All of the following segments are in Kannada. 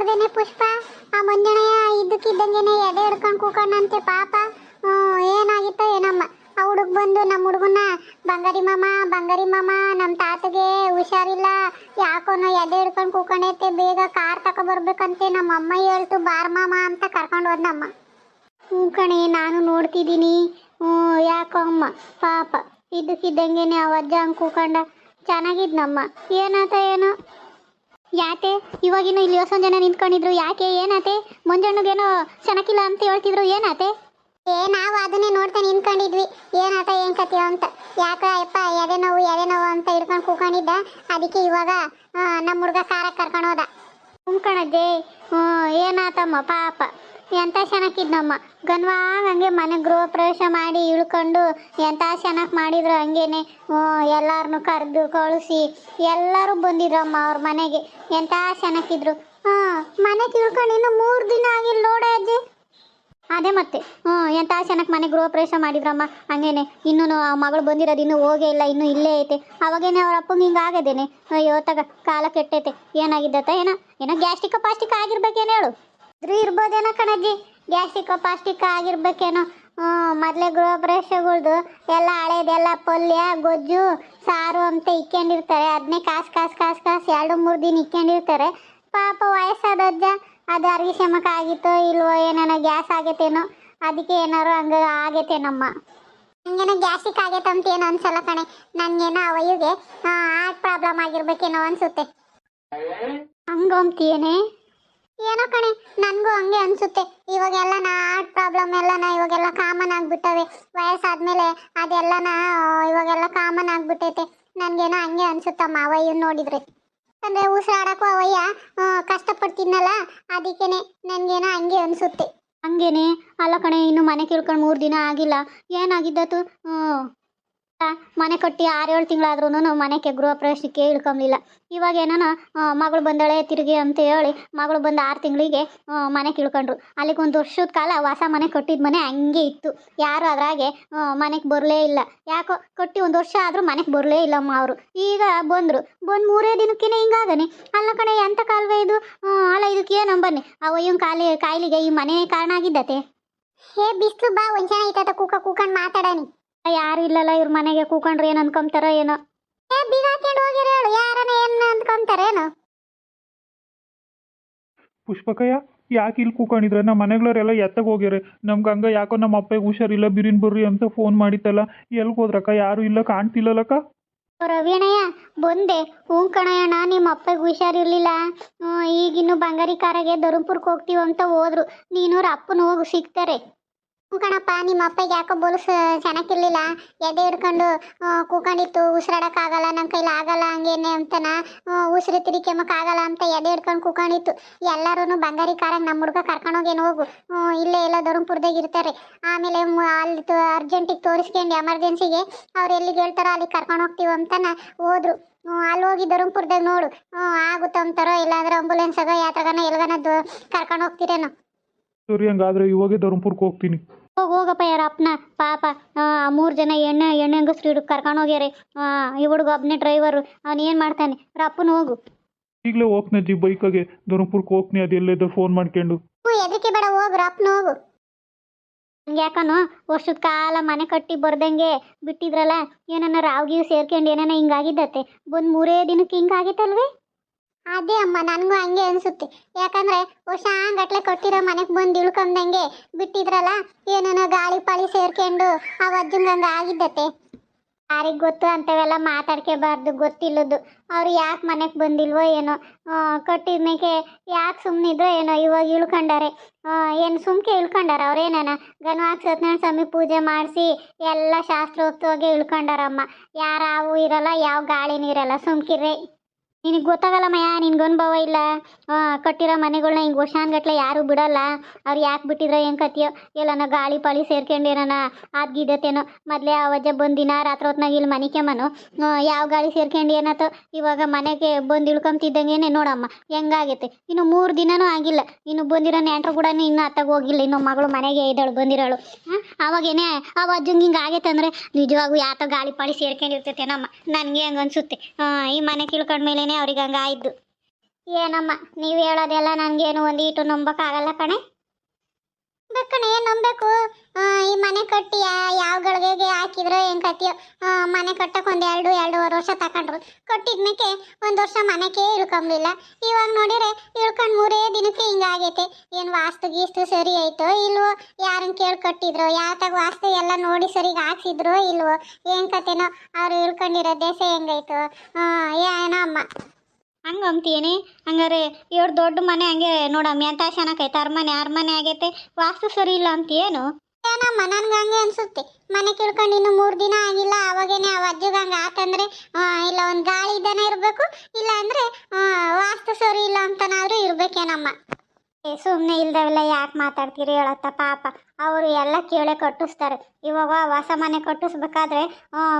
ನೋಡ್ದೇನೆ ಪುಷ್ಪ? ಆ ಮುಂಜಾನೆಯ ಇದ್ದಕ್ಕಿದ್ದಂಗೆನೆ ಎದೆ ಹಿಡ್ಕೊಂಡು ಕೂಕೊಂಡಂತೆ ಪಾಪ. ಏನಾಗಿತ್ತೋ ಏನಮ್ಮ? ಆ ಹುಡುಗ ಬಂದು ನಮ್ಮ ಹುಡುಗನ ಬಂಗಾರಿ ಮಾಮ ಬಂಗಾರಿ ಮಾಮ ನಮ್ಮ ತಾತಗೆ ಹುಷಾರಿಲ್ಲ. ಯಾಕೋನೋ ಎದೆ ಹಿಡ್ಕೊಂಡು ಕೂಕೊಂಡೈತೆ, ಬೇಗ ಕಾರ್ ತಗೊಬರ್ಬೇಕಂತೆ ನಮ್ಮ ಅಮ್ಮ ಹೇಳ್ತು, ಬಾರ್ ಮಾಮ ಅಂತ ಕರ್ಕೊಂಡು ಹೋದ್ನಮ್ಮ. ಹ್ಞೂ ಕಣೆ, ನಾನು ನೋಡ್ತಿದ್ದೀನಿ. ಹ್ಞೂ ಯಾಕೋ ಅಮ್ಮ? ಪಾಪ. ಇದ್ದಕ್ಕಿದ್ದಂಗೆನೆ ಅವಜ್ಜ ಹಂಗೆ ಕೂಕೊಂಡ. ಚೆನ್ನಾಗಿದ್ನಮ್ಮ. ಏನಾತ ಏನೋ? ಯಾಕೆ ಇವಾಗಿನ ಇಲ್ಲಿ ಹೊಸ ಜನ ನಿಂತ್ಕೊಂಡಿದ್ರು. ಯಾಕೆ? ಏನಾತೆ? ಮುಂಜಾನೆಗೇನೋ ಚೆನ್ನಾಗಿಲ್ಲ ಅಂತ ಹೇಳ್ತಿದ್ರು. ಏನಾತೆ? ಏ, ನಾವು ಅದನ್ನೇ ನೋಡ್ತಾ ನಿಂತ್ಕೊಂಡಿದ್ವಿ. ಏನಾತ, ಏನ್ ಅಂತ. ಯಾಕ ಯಪ್ಪ ಎದೆ ನೋವು ಎದೆ ನೋವು ಅಂತ ಹಿಡ್ಕೊಂಡು ಕೂಕೊಂಡಿದ್ದ. ಅದಕ್ಕೆ ಇವಾಗ ನಮ್ಮ ಹುಡುಗ ಕಾರಕ್ಕೆ ಕರ್ಕೊಂಡು ಹೋದ. ಕುಂಕಣಜ್ಜೆ ಏನಾತಮ್ಮ ಪಾಪ. ಎಂಥ ಚೆನ್ನಾಗಿದ್ನಮ್ಮ ಗನ್ವಾಗ ಹಂಗೆ ಮನೆ ಗೃಹ ಪ್ರವೇಶ ಮಾಡಿ ಇಳ್ಕೊಂಡು ಎಂಥ ಚೆನ್ನಾಗಿ ಮಾಡಿದ್ರು ಹಂಗೇನೆ ಎಲ್ಲಾರನ್ನು ಕರೆದು ಕಳಿಸಿ, ಎಲ್ಲರೂ ಬಂದಿದ್ರಮ್ಮ ಅವ್ರ ಮನೆಗೆ. ಎಂಥ ಚೆನ್ನಾಗಿದ್ರು ಹಾಂ, ಮನೆ ತಿಳ್ಕೊಂಡು ಇನ್ನು ಮೂರು ದಿನ ಆಗಿಲ್ಲ ನೋಡಿ ಅಜ್ಜಿ. ಅದೇ ಮತ್ತೆ, ಹ್ಞೂ ಎಂಥ ಚೆನ್ನಾಗಿ ಮನೆ ಗೃಹ ಪ್ರವೇಶ ಮಾಡಿದ್ರಮ್ಮ? ಹಂಗೇನೆ, ಇನ್ನೂ ಆ ಮಗಳು ಬಂದಿರೋದು ಇನ್ನೂ ಹೋಗೇ ಇಲ್ಲ, ಇನ್ನೂ ಇಲ್ಲೇ ಐತೆ. ಅವಾಗೇನೆ ಅವ್ರ ಅಪ್ಪಂಗೆ ಹಿಂಗೆ ಆಗದೇನೆ. ಅಯ್ಯೋ, ತಗ, ಕಾಲ ಕೆಟ್ಟೈತೆ. ಏನಾಗಿದ್ದತ್ತ, ಏನೋ ಏನೋ ಗ್ಯಾಸ್ಟಿಕ್ ಪಾಸ್ಟಿಕ್ ಆಗಿರ್ಬೇಕೇನು ಹೇಳು? ಇದ್ರೂ ಇರ್ಬೋದೇನೋ ಕಣಜ್ಜಿ. ಗ್ಯಾಸ್ಟಿಕೋ ಪಾಸ್ಟಿಕೋ ಆಗಿರ್ಬೇಕೇನೋ. ಮೊದಲೇ ಗೃಹ ಪ್ರವೇಶಗಳ್ದು ಎಲ್ಲ ಹಳೇದೆಲ್ಲ ಪಲ್ಯ, ಗೊಜ್ಜು, ಸಾರು ಅಂತ ಇಕ್ಕೊಂಡಿರ್ತಾರೆ. ಅದನ್ನೇ ಕಾಸು ಕಾಸು ಕಾಸು ಕಾಸು ಎರಡು, ಮೂರು ದಿನ ಇಕ್ಕೊಂಡಿರ್ತಾರೆ. ಪಾಪ ವಯಸ್ಸಾದ ಅಜ್ಜ. ಅದು ಅರ್ಗಿ ಶಮಕ ಆಗಿತ್ತೋ ಇಲ್ವೋ ಏನೇನೋ ಗ್ಯಾಸ್ ಆಗೈತೇನೋ. ಅದಕ್ಕೆ ಏನಾರು ಹಂಗ ಆಗೈತೇನಮ್ಮ. ಹಂಗೇನೋ ಗ್ಯಾಸ್ಟಿಕ್ ಆಗೈತೆ ಅಂತ ಏನು ಅನ್ಸಲ್ಲ ಕಣೆ. ನನಗೇನೋ ಆ ವಯ್ಯುಗೆ ಹಾರ್ಟ್ ಪ್ರಾಬ್ಲಮ್ ಆಗಿರ್ಬೇಕೇನೋ ಅನ್ಸುತ್ತೆ. ಹಂಗಂತೀಯೇನೆ? ಏನೋ ಕಣೆ, ನನಗೂ ಹಂಗೆ ಅನ್ಸುತ್ತೆ. ಇವಾಗೆಲ್ಲ ನಾ ಹಾರ್ಟ್ ಪ್ರಾಬ್ಲಮ್ ಎಲ್ಲನ ಇವಾಗೆಲ್ಲ ಕಾಮನ್ ಆಗ್ಬಿಟ್ಟವೆ. ವಯಸ್ಸಾದ್ಮೇಲೆ ಅದೆಲ್ಲನ ಇವಾಗೆಲ್ಲ ಕಾಮನ್ ಆಗ್ಬಿಟ್ಟೈತೆ. ನನಗೇನೋ ಹಂಗೆ ಅನ್ಸುತ್ತಮ್ಮ ಅವಯ್ಯನ್ ನೋಡಿದ್ರೆ. ಅಂದ್ರೆ ಉಸಿರಾಡಕ್ಕೂ ಅವಯ್ಯ ಕಷ್ಟಪಡ್ತೀನಲ್ಲ ಅದಕ್ಕೇನೆ ನನಗೇನೋ ಹಂಗೆ ಅನ್ಸುತ್ತೆ. ಹಂಗೇನೆ? ಅಲ್ಲ ಕಣೆ, ಇನ್ನು ಮನೆ ಕೇಳ್ಕೊಂಡು ಮೂರು ದಿನ ಆಗಿಲ್ಲ. ಏನಾಗಿದ್ದತ್ತು? ಮನೆ ಕಟ್ಟಿ ಆರೇಳು ತಿಂಗಳಾದ್ರೂ ಮನೆಗೆ ಗೃಹ ಪ್ರವೇಶಕ್ಕೆ ಇಳ್ಕೊಂಬಲಿಲ್ಲ ಇವಾಗ ಏನೋ ಮಗಳು ಬಂದಳೆ, ತಿರುಗಿ ಅಂತ ಹೇಳಿ ಮಗಳು ಬಂದು ಆರು ತಿಂಗಳಿಗೆ ಮನೆ ಇಳ್ಕೊಂಡ್ರು. ಅಲ್ಲಿಗೆ ಒಂದು ವರ್ಷದ ಕಾಲ ಹೊಸ ಮನೆ ಕಟ್ಟಿದ ಮನೆ ಹಂಗೆ ಇತ್ತು. ಯಾರು ಅದ್ರಾಗೆ ಮನೆಗೆ ಬರಲೇ ಇಲ್ಲ. ಯಾಕೋ ಕಟ್ಟಿ ಒಂದು ವರ್ಷ ಆದರೂ ಮನೆಗೆ ಬರಲೇ ಇಲ್ಲಮ್ಮ ಅವರು. ಈಗ ಬಂದರು. ಬಂದು ಮೂರೇ ದಿನಕ್ಕೇನೆ ಹಿಂಗಾಗನೆ. ಅಲ್ಲ ಕಣೆ ಎಂಥ ಕಾಲವೇ ಇದು? ಅಲ್ಲ ಇದಕ್ಕೆ ಆ ಒಯ್ಯನ್ ಕಾಲಿ, ಕಾಯಿಲೆಗೆ ಈ ಮನೆ ಕಾರಣ ಆಗಿದ್ದತೆ. ಹೇ, ಬಿಸ್ಲು ಬಾ, ಒಂದ್ ಜನ ಕೂಕ ಕೂಕಂಡ್ ಮಾತಾಡನಿ. ಯಾರು ಇಲ್ಲಲ್ಲ ಇವ್ರ ಮನೆಗೆ ಕೂಕೊಂಡ್ರೆ ಏನು ಅನ್ಕೊಂತಾರ ಏನೋ. ಏ ಬೀಗ ಹಾಕ್ಯಂಡ್ ಹೋಗಿರ ಹೇಳು ಯಾರನ ಏನ್ ಅನ್ಕೊಂತಾರೇನು. ಪುಷ್ಪಕಯ್ಯ ಯಾಕೆ ಇಲ್ಲಿ ಕೂಕೊಂಡಿದ್ರೆ? ನಮ್ಮ ಮನೆಗಳವರೆಲ್ಲ ಎತ್ತಗೆ ಹೋಗ್ಯಾರೆ. ನಮ್ಗೆ ಹಂಗ ಯಾಕೋ ನಮ್ಮ ಅಪ್ಪಗೆ ಹುಷಾರಿಲ್ಲ ಬಿರಿನ್ ಬರ್ರಿ ಅಂತ ಫೋನ್ ಮಾಡಿತ್ತಲ್ಲ. ಎಲ್ಲಿ ಹೋದ್ರಕ್ಕ? ಯಾರು ಇಲ್ಲ ಕಾಣ್ತಿಲ್ಲಲ್ಲಕ್ಕ? ರವಿಣಯ್ಯ ಬಂದೆ. ಹ್ಞೂ ಕಣಯ್ಯಣ್ಣ ನಿಮ್ಮ ಅಪ್ಪಗೆ ಹುಷಾರಿರ್ಲಿಲ್ಲ. ಹ್ಮ್, ಈಗಿನ್ನು ಬಂಗಾರಿ ಕಾರಾಗೆ ಧರ್ಮಪುರಕ್ಕೆ ಹೋಗ್ತೀವಂತ ಅಂತ ಹೋದ್ರು. ನೀನು ಅವ್ರ ಅಪ್ಪನ ಹೋಗಿ ಸಿಗ್ತಾರೆ. ಕಣಪ್ಪ, ನಿಮ್ಮ ಅಪ್ಪಗೆ ಯಾಕೋ ಬೋಲ್ಸ್ ಚೆನ್ನಾಗಿರ್ಲಿಲ್ಲ ಎದೆ ಹಿಡ್ಕೊಂಡು ಕೂಕೊಂಡಿತ್ತು. ಉಸಿರಾಡಕ್ಕಾಗಲ್ಲ ನನ್ನ ಕೈಲಿ ಆಗಲ್ಲ, ಹಂಗೇನೆ ಅಂತನ ಉಸಿರು ಆಗಲ್ಲ ಅಂತ ಎದೆ ಹಿಡ್ಕೊಂಡು ಕೂಕೊಂಡಿತ್ತು. ಎಲ್ಲರೂ ಬಂಗಾರಿ ಕಾರಾಗ ನಮ್ಮ ಹುಡುಗ ಕರ್ಕೊಂಡೋಗೇನು ಹೋಗು? ಇಲ್ಲೇ ಎಲ್ಲ ಧರ್ಮಪುರದಾಗ ಇರ್ತಾರೆ. ಆಮೇಲೆ ಅಲ್ಲಿ ಅರ್ಜೆಂಟಿಗೆ ತೋರಿಸ್ಕೊಂಡು ಎಮರ್ಜೆನ್ಸಿಗೆ ಅವ್ರು ಎಲ್ಲಿಗೆ ಹೇಳ್ತಾರೋ ಅಲ್ಲಿಗೆ ಕರ್ಕೊಂಡು ಹೋಗ್ತೀವಿ ಅಂತನ ಹೋದ್ರು. ಅಲ್ಲಿ ಹೋಗಿ ಧರ್ಮಪುರದಾಗ ನೋಡು. ಆಗುತ್ತೆ ಅಂತಾರೋ ಇಲ್ಲಾಂದ್ರೆ ಆಂಬುಲೆನ್ಸಾಗ ಯಾತ್ರಗನ, ಎಲ್ಗನ ಕರ್ಕೊಂಡು ಹೋಗ್ತೀರೇನೋ. ಸರಿ, ಹಂಗಾದ್ರೆ ಇವಾಗೇ ಧರ್ಮಪುರಕ್ಕೆ ಹೋಗ್ತೀನಿ. ಹೋಗಿ ಹೋಗಪ್ಪ ಯಾರ ಅಪ್ಪನ? ಪಾಪ ಮೂರು ಜನ ಎಣ್ಣೆ ಎಣ್ಣೆ ಹೆಂಗಸ್ರು ಹಿಡಿದು ಕರ್ಕೊಂಡು ಹೋಗ್ಯಾರೆ. ಆ, ಈ ಹುಡುಗ ಒಬ್ಬನೇ ಡ್ರೈವರ್ ಅವ್ನು ಏನು ಮಾಡ್ತಾನೆ? ಅಪ್ಪನ ಹೋಗು. ಈಗಲೇ ಹೋಗ್ನಜ್ಜಿ ಬೈಕಾಗೆ. ಧರ್ಮಪುರಕ್ಕೆ ಹೋಗ್ತೀನಿ ಅದು ಎಲ್ಲೇದ ಫೋನ್ ಮಾಡ್ಕೊಂಡು. ಹ್ಞೂ ಎದಕ್ಕೆ ಬೇಡ ಹೋಗ್ರ ಅಪ್ಪನ ಹೋಗು. ಹಂಗೆ ಯಾಕನು ವರ್ಷದ ಕಾಲ ಮನೆ ಕಟ್ಟಿ ಬರ್ದಂಗೆ ಬಿಟ್ಟಿದ್ರಲ್ಲ ಏನನ್ನ ರಾವ್ಗಿ ಸೇರ್ಕೊಂಡು ಏನಾನ ಹಿಂಗಾಗಿದ್ದತ್ತೆ? ಬಂದು ಮೂರೇ ದಿನಕ್ಕೆ ಹಿಂಗಾಗಿತ್ತಲ್ವೇ? ಅದೇ ಅಮ್ಮ, ನನಗೂ ಹಂಗೆ ಅನ್ಸುತ್ತೆ. ಯಾಕಂದ್ರೆ ವರ್ಷಾಂಗಟ್ಲೆ ಕೊಟ್ಟಿರೋ ಮನೆಗೆ ಬಂದು ಇಳ್ಕೊಂಡಂಗೆ ಬಿಟ್ಟಿದ್ರಲ್ಲ, ಏನೇನೋ ಗಾಳಿ ಪಾಳಿ ಸೇರ್ಕೊಂಡು ಆ ಅಜ್ಜಂಗಂಗ ಆಗಿದ್ದತ್ತೆ ಯಾರಿಗೆ ಗೊತ್ತು ಅಂತವೆಲ್ಲ ಮಾತಾಡ್ಕೋಬಾರ್ದು, ಗೊತ್ತಿಲ್ಲದು. ಅವ್ರು ಯಾಕೆ ಮನೆಗೆ ಬಂದಿಲ್ವೋ ಏನೋ ಕಟ್ಟಿದ ಮೇಲೆ ಯಾಕೆ ಸುಮ್ಮನಿದ್ರೋ ಏನೋ ಇವಾಗ ಇಳ್ಕೊಂಡಾರೆ. ಏನು ಸುಮ್ಕೆ ಇಳ್ಕೊಂಡಾರ ಅವ್ರೇನೇನ ಗಣವಾಗಿ ಸತ್ಯನಾರಾಯಣ ಸ್ವಾಮಿ ಪೂಜೆ ಮಾಡಿಸಿ ಎಲ್ಲ ಶಾಸ್ತ್ರೋಕ್ತವಾಗಿ ಇಳ್ಕೊಂಡಾರಮ್ಮ. ಯಾರು ಇರಲ್ಲ, ಯಾವ ಗಾಳಿನೂ ಇರಲ್ಲ ಸುಮ್ಕಿರ್ರೆ. ನಿನಗೆ ಗೊತ್ತಾಗಲ್ಲಮ್ಮಯ್ಯ ನಿನ್ಗೆ ಅನುಭವ ಇಲ್ಲ. ಕಟ್ಟಿರೋ ಮನೆಗಳನ್ನ ಹಿಂಗೆ ವರ್ಷಾನ್ಗಟ್ಲೆ ಯಾರು ಬಿಡಲ್ಲ. ಅವ್ರು ಯಾಕೆ ಬಿಟ್ಟಿದ್ರೆ ಏನು ಕತಿಯೋ ಎಲ್ಲನ ಗಾಳಿ ಪಾಳಿ ಸೇರ್ಕೊಂಡು ಅದು ಆದ್ಗಿದ್ದತ್ತೇನೋ ಮೊದಲೇ ಆ ವಜ್ಜ ಬಂದಿನ ರಾತ್ರಿ ಹೊತ್ನಾಗ ಇಲ್ಲಿ ಮನಿಕೆಮನು ಯಾವ ಗಾಳಿ ಸೇರ್ಕೊಂಡು ಏನಾಯ್ತು ಇವಾಗ ಮನೆಗೆ ಬಂದು ಇಳ್ಕೊಂತಿದ್ದಂಗೆನೆ ನೋಡಮ್ಮ. ಹೆಂಗಾಗೈತೆ? ಇನ್ನು ಮೂರು ದಿನನೂ ಆಗಿಲ್ಲ. ಇನ್ನು ಬಂದಿರೋ ನೆಂಟ್ರು ಕೂಡ ಇನ್ನೂ ಅತ್ತಾಗ ಹೋಗಿಲ್ಲ. ಇನ್ನು ಮಗಳು ಮನೆಗೆ ಇದ್ದಾಳು ಬಂದಿರೋಳು. ಹಾಂ ಅವಾಗೇನೆ ಆ ವಜ್ಜಂಗೆ ಹಿಂಗೆ ಆಗೈತೆ ಅಂದರೆ ನಿಜವಾಗೂ ಯಾತ ಗಾಳಿ ಪಾಳಿ ಸೇರ್ಕೊಂಡಿರ್ತೈತೆ ನಮ್ಮ ನನಗೆ ಹಂಗೆ ಅನ್ಸುತ್ತೆ. ಈ ಮನೆ ಕಿಳ್ಕೊಂಡ್ಮೇಲೆ ಅವ್ರಿಗೆ ಹಂಗೆ ಆಯಿತು ಏನಮ್ಮ ನೀವು ಹೇಳೋದೆಲ್ಲ ನನಗೇನು ಒಂದು ಈಟು ನಂಬಕ್ಕಾಗಲ್ಲ ಕಣೆ? ಬೇಕಣೆ ನಂಬೇಕು ಈ ಮನೆ ಕಟ್ಟಿ ಯಾವ ಗಳಿಗೆಗೆ ಹಾಕಿದ್ರೋ ಏನ್ ಕಟ್ಟಿಯೋ ಮನೆ ಕಟ್ಟಕ್ಕೆ ಒಂದು ಎರಡು ಎರಡೂವರೆ ವರ್ಷ ತಕೊಂಡ್ರು. ಕಟ್ಟಿದ್ಮೇಕೆ ಒಂದು ವರ್ಷ ಮನೆಗೆ ಇಳ್ಕೊಂಬಿಲ್ಲ ಇವಾಗ ನೋಡಿದ್ರೆ ಇಳ್ಕೊಂಡು ಮೂರೇ ದಿನಕ್ಕೆ ಹಿಂಗಾಗೈತೆ ಏನು ವಾಸ್ತು ಗೀಸ್ತು ಸರಿ ಆಯ್ತೋ ಇಲ್ವೋ? ಯಾರನ್ನ ಕೇಳಿ ಕಟ್ಟಿದ್ರೋ? ಯಾತಾಗ ವಾಸ್ತು ಎಲ್ಲ ನೋಡಿ ಸರಿ ಹಾಕ್ಸಿದ್ರು ಇಲ್ವೋ? ಏನ್ ಕತೆನೋ? ಅವ್ರು ಇಳ್ಕೊಂಡಿರೋ ದೇಶ ಹೆಂಗೈತೋ? ಆ, ಏನೋ ಅಮ್ಮ. ಹಂಗೆ ಅಂತೀನಿ ಹಂಗಾರೆ ಎರಡು ದೊಡ್ಡ ಮನೆ ಹಂಗೆ ನೋಡಮ್ಮಿ ಎಂತ ಚೆನ್ನಾಗೈತೆ ಅರಮನೆ ಅರಮನೆ ಆಗೈತೆ, ವಾಸ್ತು ಸರಿ ಇಲ್ಲ ಅಂತ ಏನು ಏನಮ್ಮ ನನ್ಗೆ ಹಂಗೆ ಅನ್ಸುತ್ತೆ. ಮನೆ ಕಿಳ್ಕೊಂಡು ಇನ್ನು ಮೂರು ದಿನ ಆಗಿಲ್ಲ, ಅವಾಗೇನೆ ಆ ಅಜ್ಜಿಗೆ ಹಂಗೆ ಆತಂದ್ರೆ ಇಲ್ಲ ಒಂದು ಗಾಳಿ ಇದ್ದಾನೆ ಇರಬೇಕು, ಇಲ್ಲ ಅಂದ್ರೆ ವಾಸ್ತು ಸರಿ ಇಲ್ಲ ಅಂತನಾದರೂ ಇರ್ಬೇಕೇನಮ್ಮ. ಸುಮ್ಮನೆ ಇಲ್ದವೆಲ್ಲ ಯಾಕೆ ಮಾತಾಡ್ತೀರಿ ಹೇಳತ್ತ ಪಾಪ. ಅವರು ಎಲ್ಲ ಕೇಳೆ ಕಟ್ಟಿಸ್ತಾರೆ. ಇವಾಗ ಹೊಸ ಮನೆ ಕಟ್ಟಿಸ್ಬೇಕಾದ್ರೆ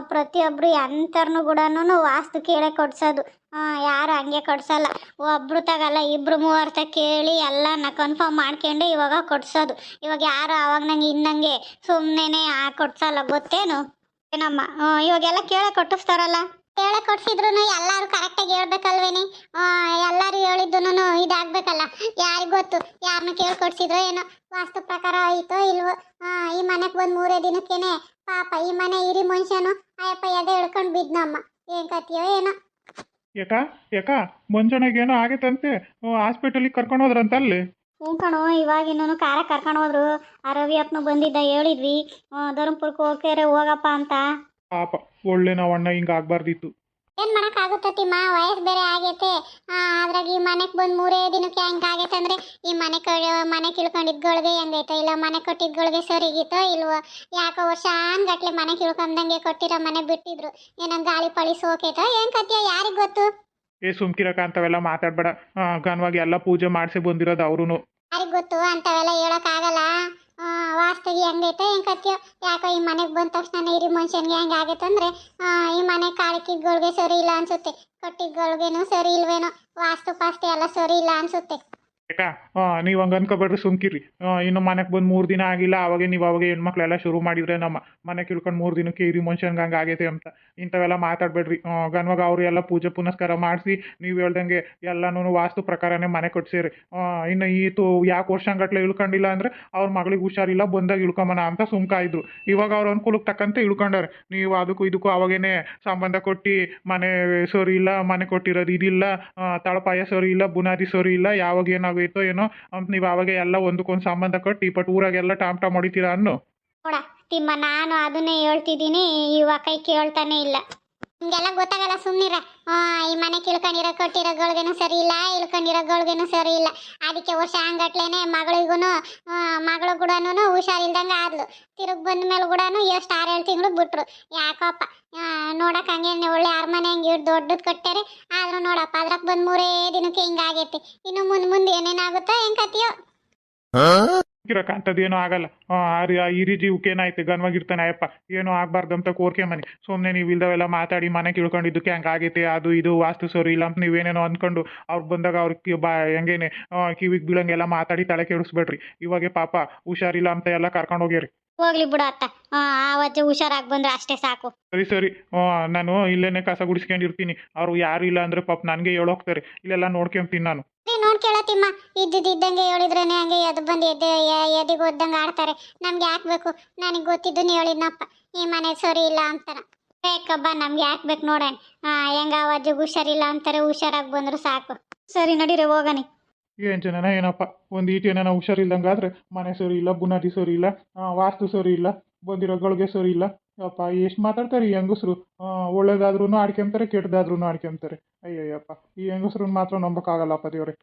ಪ್ರತಿಯೊಬ್ಬರು ಎಂಥರ್ನು ಕೂಡ ವಾಸ್ತು ಕೇಳೆ ಕೊಡ್ಸೋದು. ಯಾರು ಹಂಗೆ ಕಟ್ಸಲ್ಲ ಒಬ್ರು ತಗಲ್ಲ ಇಬ್ಬರು ಮೂವರ್ತ ಕೇಳಿ ಎಲ್ಲನ ಕನ್ಫರ್ಮ್ ಮಾಡ್ಕೊಂಡು ಇವಾಗ ಕೊಡ್ಸೋದು. ಇವಾಗ ಯಾರು ಅವಾಗ ನಂಗೆ ಇನ್ನಂಗೆ ಸುಮ್ಮನೆ ಕೊಡ್ಸಲ್ಲ ಗೊತ್ತೇನು? ಏನಮ್ಮ? ಇವಾಗೆಲ್ಲ ಕೇಳೆ ಕಟ್ಟಿಸ್ತಾರಲ್ಲ? ಕೇಳೇ ಕೊಡ್ಸಿದ್ರು ಎಲ್ಲರೂ ಕರೆಕ್ಟಾಗಿ ಹೇಳ್ಬೇಕಲ್ವೇನೆ? ಎಲ್ಲರೂ ಹೇಳಿದ್ದು ಇದಾಗಬೇಕಲ್ಲ. ಯಾರಿಗ್ ಗೊತ್ತು? ಯಾರನ್ನ ಕೇಳಿ ಕೊಡ್ಸಿದ್ರೋ ಏನೋ? ವಾಸ್ತು ಪ್ರಕಾರ ಆಯ್ತೋ ಇಲ್ವೋ? ಈ ಮನೆಗೆ ಬಂದು ಮೂರೇ ದಿನಕ್ಕೇನೆ ಪಾಪ ಈ ಮನೆ ಇರಿ ಮನುಷ್ಯನು ಅಯ್ಯಪ್ಪ ಎದೆ ಹಿಡ್ಕೊಂಡು ಬಿದ್ನಮ್ಮ. ಏನ್ ಕತಿಯೋ ಏನೋ? ಯಾಕ ಯಾಕ ಮುಂಜಾನೆಗೇನೋ ಆಗೈತಂತೆ. ಹಾಸ್ಪಿಟಲಿಗೆ ಕರ್ಕೊಂಡು ಹೋದ್ರಂತ ಅಲ್ಲಿ ಹ್ಞೂ ಕಣೋ ಇವಾಗಿನ್ನೂ ಕಾರ ಕರ್ಕೊಂಡು ಹೋದ್ರು. ಆ ರವಿ ಅಪ್ಪನು ಬಂದಿದ್ದ ಹೇಳಿದ್ವಿ. ಧರ್ಮಪುರಕ್ಕೆ ಹೋಗ್ತಾರೆ ಹೋಗಪ್ಪ ಅಂತ. ಪಾಪ ಒಳ್ಳೆ ನಾವು ಅಣ್ಣ ಹಿಂಗೆ ಆಗ್ಬಾರ್ದಿತ್ತು. ಏನ್ ಮಾಡಕ್ಕಾಗುತ್ತತಿಮ್ಮ ವಯಸ್ಸು ಬೇರೆ ಆಗೈತೆ. ಅದ್ರಾಗ ಈ ಮನೆಗೆ ಬಂದು ಮೂರೇ ದಿನಕ್ಕೆ ಹೆಂಗ್ ಆಗೈತೆ ಅಂದ್ರೆ ಈ ಮನೆ ಕ ಮನೆ ಕಿಳ್ಕೊಂಡಿದ್ಗಳಿಗೆ ಹೆಂಗೈತೆ ಇಲ್ಲ ಮನೆ ಕಟ್ಟಿದ್ಗಳಿಗೆ ಸರಿಗಿತ್ತೋ ಇಲ್ವೋ ಯಾಕೋ ವರ್ಷ ಗಟ್ಲೆ ಮನೆ ಕಿಳ್ಕೊಂಡಂಗೆ ಕೊಟ್ಟಿರೋ ಮನೆ ಬಿಟ್ಟಿದ್ರು. ಏನೋ ಗಾಳಿ ಪಳಿ ಸೋಕೈತೋ ಏನ್ ಕತಿಯೋ ಯಾರಿಗ್ ಗೊತ್ತು? ಏ ಸುಮ್ಕಿರಕ ಅಂತವೆಲ್ಲ ಮಾತಾಡ್ಬೇಡ. ಘನವಾಗಿ ಎಲ್ಲ ಪೂಜೆ ಮಾಡಿಸಿ ಬಂದಿರೋದು ಅವ್ರು ಯಾರಿಗ್ ಗೊತ್ತು ಅಂತವೆಲ್ಲ ಹೇಳಕ್ಕಾಗಲ್ಲ ಆ, ವಾಸ್ತುಗಿ ಹೆಂಗೈತೆ ಹೆಂಗ್ ಕತ್ಯೋ? ಯಾಕೋ ಈ ಮನೆಗೆ ಬಂದ ತಕ್ಷಣ ನೀರಿ ಮನುಷ್ಯನ್ಗೆ ಹೆಂಗೆ ಆಗೈತೆ ಅಂದರೆ ಈ ಮನೆ ಕಾಳಕಿಗಳಿಗೆ ಸರಿ ಇಲ್ಲ ಅನ್ಸುತ್ತೆ ಕಟ್ಟಿದ್ಗಳಿಗೇನು ಸರಿ ಇಲ್ವೇನೋ ವಾಸ್ತು ಪಾಸ್ತು ಎಲ್ಲ ಸರಿ ಇಲ್ಲ ಅನ್ಸುತ್ತೆ. ಯಾಕ ನೀವು ಹಂಗೆ ಅನ್ಕೋಬೇಡ್ರಿ ಸುಮ್ಕಿರಿ ಇನ್ನು ಮನೆಗೆ ಬಂದು ಮೂರು ದಿನ ಆಗಿಲ್ಲ, ಅವಾಗೆ ನೀವು ಅವಾಗ ಹೆಣ್ಮಕ್ಳೆಲ್ಲ ಶುರು ಮಾಡಿದ್ರೆ ನಮ್ಮ ಮನೆ ಕಿಳ್ಕೊಂಡು ಮೂರು ದಿನಕ್ಕೆ ಇರಿ ಮನುಷ್ಯನ್ಗೆ ಹಂಗೆ ಆಗೈತೆ ಅಂತ. ಇಂಥವೆಲ್ಲ ಮಾತಾಡಬೇಡ್ರಿ. ಗನ್ವಾಗ ಅವರು ಎಲ್ಲ ಪೂಜೆ ಪುನಸ್ಕಾರ ಮಾಡಿಸಿ, ನೀವು ಹೇಳ್ದಂಗೆ ಎಲ್ಲನೂ ವಾಸ್ತು ಪ್ರಕಾರನೇ ಮನೆ ಕಟ್ಸಿರಿ. ಇನ್ನು ಈತು ಯಾಕೆ ವರ್ಷಂಗಟ್ಲೆ ಇಳ್ಕೊಂಡಿಲ್ಲ ಅಂದರೆ ಅವ್ರ ಮಗಳಿಗೆ ಹುಷಾರಿಲ್ಲ, ಬಂದಾಗ ಇಳ್ಕೊಂಬನ ಅಂತ ಸುಮ್ಕಾಯಿದ್ರು ಇವಾಗ ಅವ್ರ ಅನುಕೂಲಕ್ಕೆ ತಕ್ಕಂತೆ ಇಳ್ಕೊಂಡಾರೆ. ನೀವು ಅದಕ್ಕೂ ಇದಕ್ಕೂ ಅವಾಗೇನೆ ಸಂಬಂಧ ಕೊಟ್ಟು, ಮನೆ ಸರಿ ಇಲ್ಲ, ಮನೆ ಕೊಟ್ಟಿರೋದು ಇದಿಲ್ಲ ತಳಪಾಯ ಸರಿ ಇಲ್ಲ, ಬುನಾದಿ ಸರಿ ಇಲ್ಲ, ಯಾವಾಗ ಏನಾಗೈತೋ ಏನೋ? ಅಂತ ನೀವು ಅವಾಗ ಎಲ್ಲ ಒಂದಕ್ಕೊಂದು ಸಂಬಂಧ ಕೊಟ್ಟು ಬಟ್ ಊರಾಗೆಲ್ಲ ಟಾಮ್ ಟಾಮ್ ಹೊಡಿತೀರಾ ಅನ್ನು? ನೋಡ, ತಿಮ್ಮ, ನಾನು ಅದನ್ನೇ ಹೇಳ್ತಿದ್ದೀನಿ ಇವಾಗ ಕೈ ಕೇಳ್ತಾನೆ ಇಲ್ಲ. ನಿಮ್ಗೆಲ್ಲ ಗೊತ್ತಾಗಲ್ಲ ಸುಮ್ಮನಿರ ಈ ಮನೆ ಕಿಳ್ಕೊಂಡಿರೋ ಕಟ್ಟಿರೋಗಳಿಗೇನು ಸರಿ ಇಲ್ಲ ಇಳ್ಕೊಂಡಿರೋಗಳಿಗೇನು ಸರಿ ಇಲ್ಲ. ಅದಕ್ಕೆ ವರ್ಷ ಹಂಗಟ್ಲೇನೆ ಮಗಳಿಗೂ ಮಗಳು ಕೂಡ ಹುಷಾರಿಲ್ದಂಗೆ ಆದ್ಲು. ತಿರುಗಿ ಬಂದ ಮೇಲೆ ಕೂಡ ಎಷ್ಟು ಆರೇಳು ತಿಂಗಳು ಬಿಟ್ರು. ಯಾಕಪ್ಪ? ನೋಡಕ್ ಹಂಗೆ ಒಳ್ಳೆ ಅರಮನೆ ಹಂಗೆ ದೊಡ್ಡದ್ ಕಟ್ಟಾರೆ ಆದ್ರೆ ನೋಡಪ್ಪ ಅದ್ರಕ್ಕೆ ಬಂದ್ ಮೂರೇ ದಿನಕ್ಕೆ ಹಿಂಗಾಗೈತಿ ಇನ್ನು ಮುಂದೆ ಮುಂದೆ ಏನೇನಾಗುತ್ತೋ ಹೆಂಗ್ ಕತಿಯೋ ಇರಕ್ಕೆ ಅಂಥದ್ದೇನೂ ಆಗಲ್ಲ. ಆ, ಆ ರಿ- ಆ ಹಿರಿ ಜೀವಕ್ಕೆ ಏನಾಯ್ತು? ಗನ್ವಾಗಿರ್ತಾನೆ ಅಯ್ಯಪ್ಪ. ಏನೂ ಆಗ್ಬಾರ್ದು ಅಂತ ಕೋರ್ಕೆ ಮನೆ. ಸುಮ್ಮನೆ ನೀವು ಇಲ್ದವೆಲ್ಲ ಮಾತಾಡಿ ಮನೆ ಕಿಳ್ಕೊಂಡಿದ್ದಕ್ಕೆ ಹಂಗೆ ಆಗೈತೆ? ಅದು ಇದು ವಾಸ್ತು ಸರಿ ಇಲ್ಲ ಅಂತ ನೀವೇನೇನೋ ಅಂದ್ಕೊಂಡು ಅವ್ರು ಬಂದಾಗ ಅವ್ರಿಗೆ ಬಾ ಹೆಂಗೇನೆ ಕಿವಿಗೆ ಬೀಳಂಗೆಲ್ಲ ಮಾತಾಡಿ ತಲೆ ಕೆಡಿಸ್ಬೇಡ್ರಿ. ಇವಾಗೆ ಪಾಪ ಹುಷಾರಿಲ್ಲ ಅಂತ ಎಲ್ಲ ಕರ್ಕೊಂಡು ಹೋಗ್ಯಾರಿ. ಹೋಗ್ಲಿ ಬಿಡು ಅತ್ತ. ಆ ಅವತ್ತು ಹುಷಾರಾಗಿ ಬಂದ್ರೆ ಅಷ್ಟೇ ಸಾಕು. ಸರಿ ಸರಿ. ಆ, ನಾನು ಇಲ್ಲೇನೆ ಕಸ ಗುಡಿಸ್ಕೊಂಡಿರ್ತೀನಿ. ಅವ್ರು ಯಾರು ಇಲ್ಲ ಅಂದ್ರೆ ಪಾಪ ನನಗೆ ಹೇಳೋಗ್ತಾರೆ ಇಲ್ಲೆಲ್ಲ ನೋಡ್ಕೊಂತೀನಿ ನಾನು. ರೀ ನೋಡ್ ಕೇಳತಿಮ್ಮ ಇದ್ದಿದ್ದಂಗೆ ಹೇಳಿದ್ರೇನೆ ಹಂಗೆ ಎದ್ದು ಬಂದು ಎದ್ದು ಎದಿಗೆ ಒದ್ದಂಗೆ ಆಡ್ತಾರೆ. ನಮ್ಗೆ ಯಾಕೆ ಬೇಕು? ನನಗೆ ಗೊತ್ತಿದ್ದು ಹೇಳಿದ್ನಪ್ಪ. ಈ ಮನೆ ಸರಿ ಇಲ್ಲ ಅಂತಾರ. ಬೇಕಬ್ಬ ನಮ್ಗೆ ಯಾಕೆ ಬೇಕು ನೋಡೋಣ. ಹೆಂಗ ಅವಾಜಿಗೆ ಹುಷಾರಿಲ್ಲ ಅಂತಾರೆ ಹುಷಾರಾಗಿ ಬಂದ್ರು ಸಾಕು. ಸರಿ ನಡೀರಿ ಹೋಗನಿ ಏನು ಜನನ, ಏನಪ್ಪ? ಒಂದು ಈಟ್ ಏನಾನ ಹುಷಾರಿಲ್ಲದಂಗಾದ್ರೆ ಮನೆ ಸರಿ ಇಲ್ಲ, ಬುನಾದಿ ಸರಿ ಇಲ್ಲ ವಾಸ್ತು ಸರಿ ಇಲ್ಲ, ಬಂದಿರೋ ಗಳಿಗೆ ಸರಿ ಇಲ್ಲ. ಯಪ್ಪ, ಎಷ್ಟು ಮಾತಾಡ್ತಾರೆ ಈ ಹೆಂಗಸ್ರು? ಒಳ್ಳೇದಾದ್ರೂ ಆಡ್ಕೊಂತಾರೆ ಕೆಟ್ಟದಾದ್ರೂ ಆಡ್ಕೊಂತಾರೆ. ಅಯ್ಯಯ್ಯಪ್ಪ, ಈ ಹೆಂಗಸ್ರನ್ನ ಮಾತ್ರ ನಂಬೋಕ್ಕಾಗಲ್ಲಪ್ಪ ದೇವ್ರೆ.